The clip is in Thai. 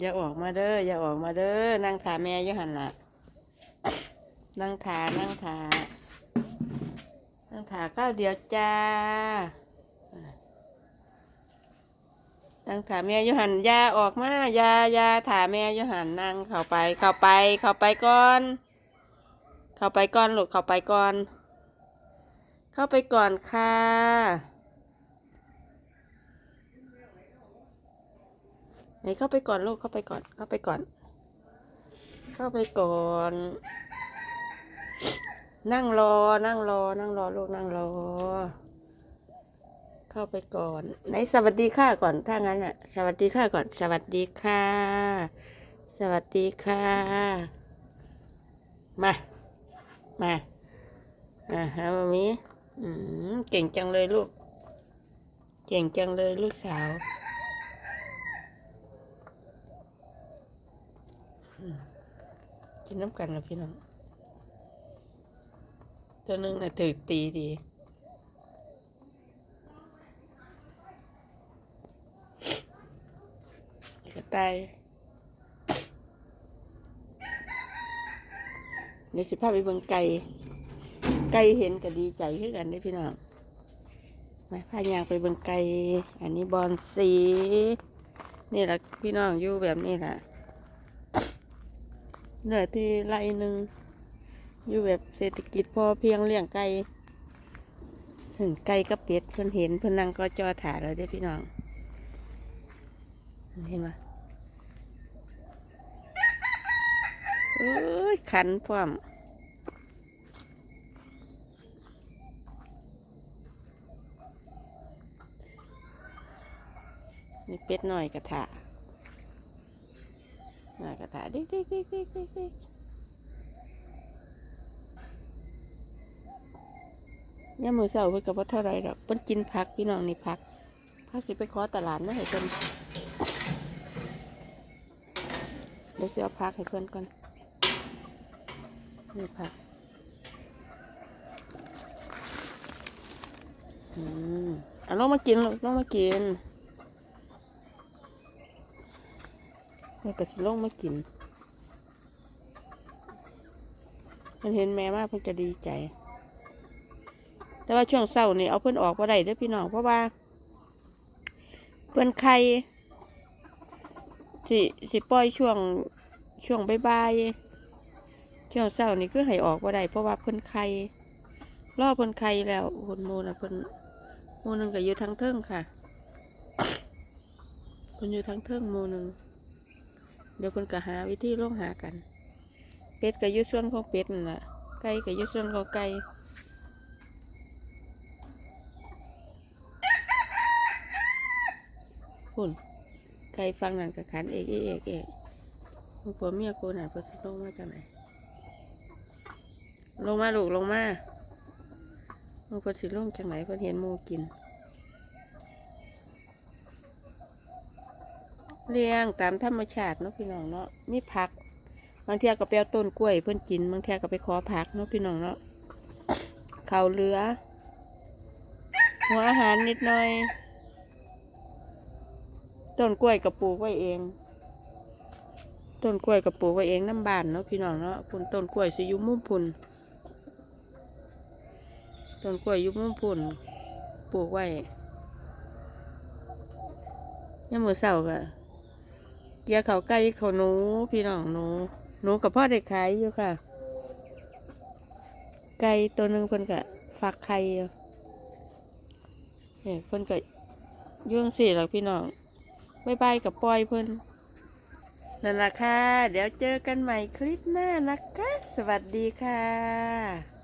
อย่าออกมาเด้ออย่าออกมาเด้อนั่งถาแม่ยู่หันละนั่งถานั่งถานั่งถาก้าวเดียวจ้านั่งถาแม่ยู่หันยาออกมายายาถาแม่ยู่หันนั่งเข้าไป เข้าไป เข้าไปก่อน เข้าไปก่อนลูกเข้าไปก่อน เข้าไปก่อนค่ะ ไหนเข้าไปก่อนลูกเข้าไปก่อน เข้าไปก่อน เข้าไปก่อน นั่งรอนั่งรอ นั่งรอลูกนั่งรอ เข้าไปก่อนไหนสวัสดีค่ะก่อนถ้างั้นอะ สวัสดีค่ะก่อน สวัสดีค่ะ สวัสดีค่ะ มามาอ่าฮะมามีอืมเก่งจังเลยลูก เก่งจังเลยลูกสาวอืม กินน้ำกันนะพี่น้องตัวหนึงน่ะถือตีดีกระต่ายเดี๋ยวสิพาไปเบิ่งไก่ไก่เห็นก็ดีใจขึ้นกันได้พี่น้องมาพายางไปเบิ่งไก่อันนี้บอนสี นี่แหละพี่น้องอยู่แบบนี้แหละ เหนื้อที่ไรหนึ่งอยู่แบบเศรษฐกิจพอเพียงเลี้ยงไก่ถึงไก่กับเป็ดเพิ่นเห็นเพิ่นนั่งก็จอถ่ายแล้วเด้พี่น้องเห็นไหมเอ้ยขันพร้อมมีเป็ดหน่อยกระถาหน่อย กระถาดิ๊กดิ๊กดิ๊กดิ๊กดิ๊กดิ๊กเนี่ยมือเสาร์เพิ่นก็บ่เท่าไรหรอกเพิ่นกินผักพี่น้องนี่ผักผักสิไปขอตลาดมาให้เพิ่นเดี๋ยวเสิเอาผักให้เพิ่นก่อนนี่ผักอืมเอาลงมากินลงมากิน แล้วก็สิลงมากิน มันเห็นแม่มากเพิ่นจะดีใจ แต่ว่าช่วงเศร้านี่เอาเพิ่นออกมาได้เด้อพี่น้องเพราะว่า เพิ่นไข่สิสิปล่อยช่วงช่วงบ่ายๆช่วงเศร้านี่คือให้ออกมาได้เพราะว่าเพิ่นไข่รอเพิ่นไข่แล้วคนโมนะเพิ่นโมหนึงก็อยู่ทั้งเทิงค่ะเพิ่นอยู่ทั้งเทิงโมหนึง เดี๋ยวเพิ่นก็หาวิธีลงหากัน เป็ดก็ยุ่ส่วนของเป็ดนั่นล่ะไก่ก็ยุ่ส่วนของไก่คุณไก่ฟังนั่นก็ขันเอกเอกเอกเอกมึงผัวเมียกูน่ะเพิ่นสิลงมาจากไหนลงมาลูกลงมามึงเพิ่นสิลงจากไหนเพิ่นเห็นหมูกิน เลี้ยงตามธรรมชาติเนาะพี่น้องเนาะมีผัก บางเทียก็ไปเอาต้นกล้วยเพื่อนกิน บางเทียก็ไปขอผักเนาะพี่น้องเนาะเขาวเหลือ หัวอาหารนิดหน่อย ต้นกล้วยกับปลูกไว้เอง ต้นกล้วยกับปลูกไว้เองน้ำบานเนาะพี่น้องเนาะพุ่นต้นกล้วยสิยุมุ่มพุ่นต้นกล้วยยุมุ่มพุ่นปลูกไว้ยังมือเสาร์ก็ เกียวเขาไก่เขาหนู พี่น้องหนู หนูกับพ่อเด็กขายอยู่ค่ะ ไก่ตัวหนึ่งคนก็ฟักไข่เนี่ยคนก็อยุ่งสี่หรอกพี่น้องบายบายกับปล่อยเพิ่นนั่นละค่ะ เดี๋ยวเจอกันใหม่คลิปหน้านะคะ สวัสดีค่ะ